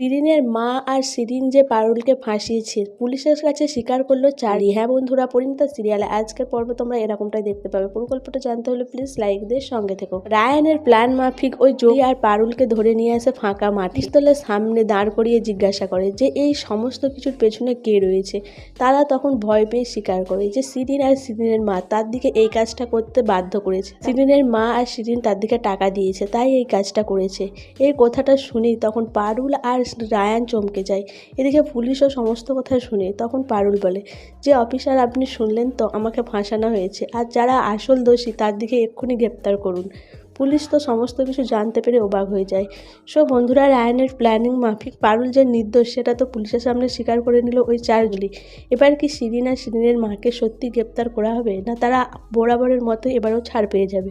শিরিনের মা আর শিরিন যে পারুলকে ফাঁসিয়েছে, পুলিশের কাছে স্বীকার করল চারি। হ্যাঁ বন্ধুরা, পরিণীতা সিরিয়ালে আজকের পর্বে তোমরা এরকমটাই দেখতে পাবে। পুরো গল্পটা জানতে হলে প্লিজ লাইক দিয়ে সঙ্গে থেকো। রায়ানের প্ল্যান মাফিক ওই জয়ী আর পারুলকে ধরে নিয়ে আসে ফাঁকা মাঠ। পিস্তলের সামনে দাঁড় করিয়ে জিজ্ঞাসা করে যে, এই সমস্ত কিছুর পেছনে কে রয়েছে? তারা তখন ভয় পেয়ে স্বীকার করে যে শিরিন আর শিরিনের মা তার দিকে এই কাজটা করতে বাধ্য করেছে। শিরিনের মা আর শিরিন তার দিকে টাকা দিয়েছে, তাই এই কাজটা করেছে। এই কথাটা শুনেই তখন পারুল আর রায়ান চমকে যায়। এদিকে পুলিশও সমস্ত কথা শুনে তখন পারুল বলে, যে অফিসার আপনি শুনলেন তো, আমাকে ফাঁসানো হয়েছে। আর যারা আসল দোষী, তার দিকে এক্ষুনি গ্রেপ্তার করুন। পুলিশ তো সমস্ত কিছু জানতে পেরে অবাক হয়ে যায়। সো বন্ধুরা, রায়ানের প্ল্যানিং মাফিক পারুল যে নির্দোষ, সেটা তো পুলিশের সামনে স্বীকার করে নিল ওই চারগুলি এবার কি শিরিন আর শিরিনের মাকে সত্যি গ্রেপ্তার করা হবে? না তারা বরাবরের মতো এবারও ছাড় পেয়ে যাবে?